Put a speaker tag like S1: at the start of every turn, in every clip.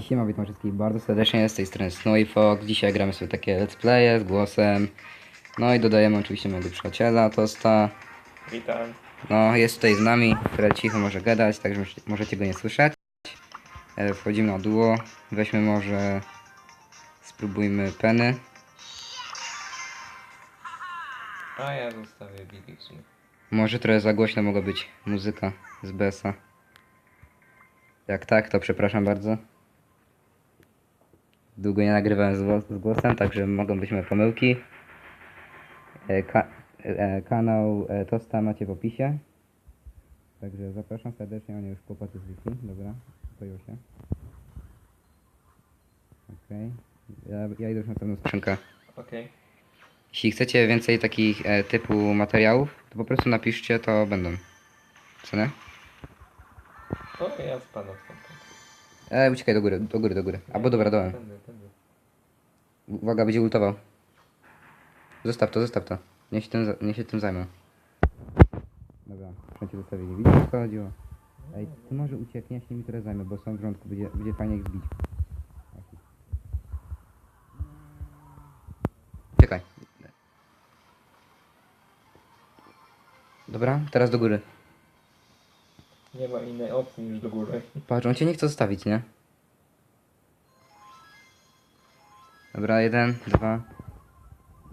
S1: Siema, witam wszystkich bardzo serdecznie, z tej strony Snowy Fox. Dzisiaj gramy sobie takie let's playe z głosem. No i dodajemy oczywiście mojego przyjaciela, Tosta.
S2: Witam.
S1: No, jest tutaj z nami, który cicho może gadać, także możecie- go nie słyszeć. E, Wchodzimy na duo. Weźmy może... Spróbujmy peny.
S2: A ja zostawię sumie.
S1: Może trochę za głośno mogła być muzyka z BS-a. Jak tak, to przepraszam bardzo. Długo nie nagrywałem z, z głosem, także mogą być moje pomyłki. E, ka e, kanał e, Tosta macie w opisie. Także zapraszam serdecznie, on już kłopoty z Wi-Fi. Dobra, spoiło się. Okej. Ja, ja idę już na pewną skrzynkę.
S2: Okej.
S1: Jeśli chcecie więcej takich e, typu materiałów, to po prostu napiszcie, to będą. Co nie?
S2: O, ja spadam stąd.
S1: E, uciekaj do góry, do góry, do góry. Albo dobra, dołem.
S2: Tędy.
S1: Uwaga, będzie ultował. Zostaw to, zostaw to. Niech się tym, niech się tym zajmą. Dobra, muszę cię zostawili. Widzisz o co chodziło? Ej, ty może uciekniesz, nie mi trochę zajmę, bo są w rządku, będzie, będzie fajnie ich zbić. Czekaj. Dobra, teraz do góry.
S2: Nie ma innej opcji niż do góry.
S1: Patrz, on cię nie chce zostawić, nie? Dobra, jeden, dwa.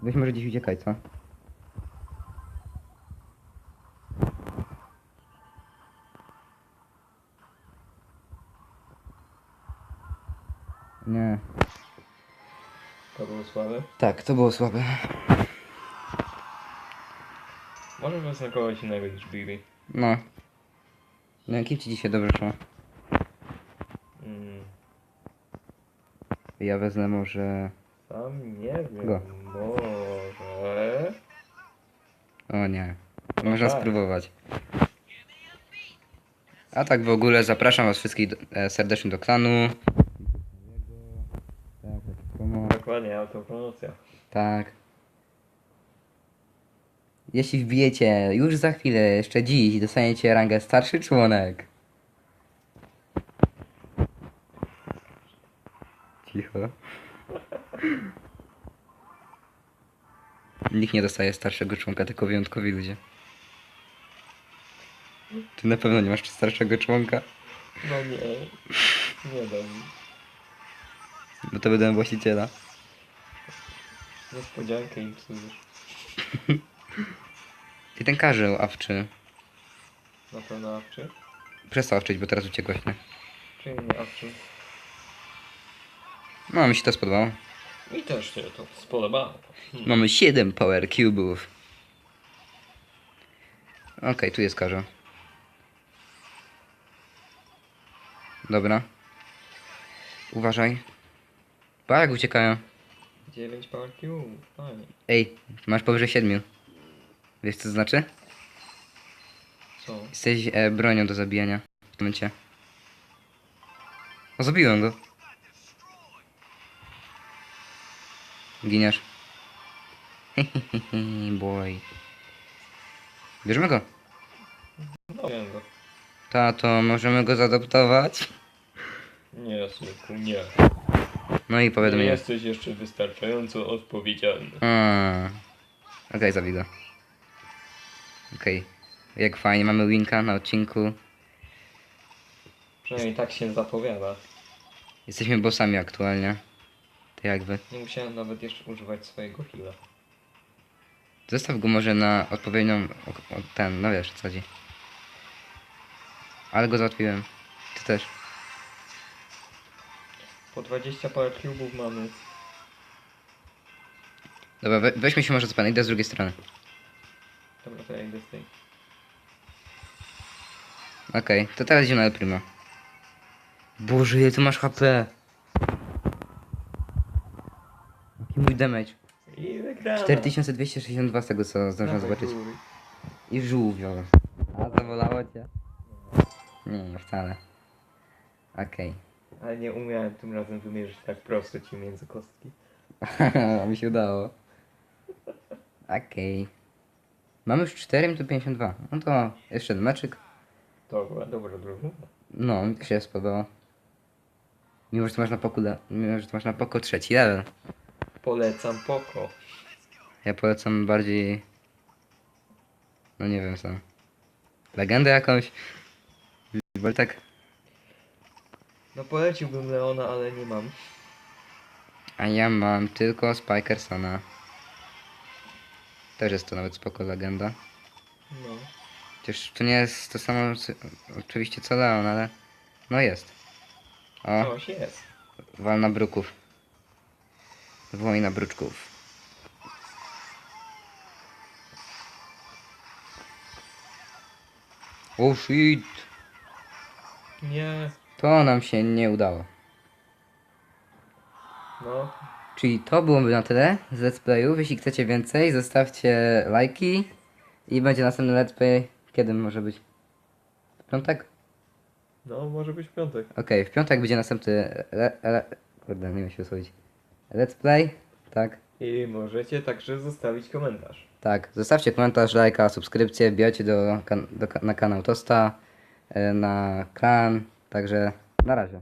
S1: Weź może gdzieś uciekaj, co? Nie.
S2: To było słabe.
S1: Tak, to było słabe.
S2: Może wezmę kogoś innego niż Bibi.
S1: No. No, kim ci dzisiaj dobrze szło?
S2: Mm,
S1: Ja wezmę może...
S2: sam nie wiem.
S1: Go.
S2: Może...
S1: O nie. Można
S2: tak.
S1: spróbować. A tak w ogóle zapraszam was wszystkich do- e, serdecznie do klanu. Tak, promo.
S2: Dokładnie, autopromocja.
S1: Tak. Jeśli wbijecie już za chwilę, jeszcze dziś, dostaniecie rangę starszy członek. Cicho. Nikt nie dostaje starszego członka, tylko wyjątkowi ludzie. Ty na pewno nie masz starszego członka,
S2: No nie. Nie dam.
S1: bo to będę właściciela.
S2: Niespodziankę im psujesz.
S1: I ten karzeł awczy.
S2: Na pewno awczy?
S1: Przestał awczyć, bo teraz uciekłeś, nie?
S2: Czy nie awczy?
S1: No, mi się to spodobało.
S2: Mi też się to spodobało. Hmm.
S1: Mamy 7 power cube'ów. Okej, tu jest karza. Dobra. Uważaj. Ba, jak uciekają.
S2: 9 power cube. Fajnie.
S1: Ej, masz powyżej 7. Wiesz co to znaczy?
S2: Co?
S1: Jesteś e, bronią do zabijania w tym momencie. O, zabiłem go. Giniesz. Boy. Bierzemy go.
S2: No wiem go.
S1: Tato, możemy go zaadoptować?
S2: Nie, synku, nie.
S1: No i
S2: Nie
S1: powiadomienie.
S2: jesteś jeszcze wystarczająco odpowiedzialny.
S1: A. Okej, zabij go. Okej. Jak fajnie, mamy winka na odcinku.
S2: Przynajmniej tak się zapowiada.
S1: Jesteśmy bossami aktualnie. To jak wy.
S2: Nie musiałem nawet jeszcze używać swojego heala.
S1: Zostaw go może na odpowiednią... o- o- ten, no wiesz, co chodzi. Ale go załatwiłem. Ty też.
S2: Po 20 power cube'ów mamy.
S1: Dobra, we, weźmy się może z panem, idę z drugiej strony.
S2: Z tej.
S1: Okej, to teraz idziemy na El Primo. Boże, ile ty masz HP? Jaki mój damage?
S2: I wygrałem!
S1: 4262 z tego co zdążyłem zobaczyć. I żółwio. A zawolało cię? Nie, wcale. Okej.
S2: Ale nie umiałem tym razem wymierzyć tak prosto ci między kostki.
S1: Mi się udało. Okej. Mamy już 4 minuty 52. No to jeszcze jeden meczyk.
S2: To była dobra drużyna.
S1: No, mi się spodobało. Mimo, że ty masz na poku, le- mimo, że ty masz na poko trzeci level.
S2: Polecam Poko.
S1: Ja polecam bardziej... No nie wiem co. Legendę jakąś? Boltek?
S2: No poleciłbym Leona, ale nie mam.
S1: A ja mam tylko Spikersona. Też jest to nawet spoko legenda.
S2: No.
S1: Chociaż to nie jest to samo co- oczywiście co Leon, ale... No jest. O,
S2: Coś jest.
S1: walna bruków. Wojna bruczków. Oh shit!
S2: Nie.
S1: To nam się nie udało.
S2: No.
S1: Czyli to byłoby na tyle z let's playów. Jeśli chcecie więcej, zostawcie lajki i będzie następny let's play. Kiedy może być? W piątek?
S2: No, może być piątek.
S1: Okej, w piątek będzie następny. Le, le, kurde, nie wiem się wysłowić. Let's play? Tak.
S2: I możecie także zostawić komentarz.
S1: Tak. Zostawcie komentarz, lajka, subskrypcję, wbijajcie do, kan- do, ka- na kanał Tosta, e, na klan. Także na razie.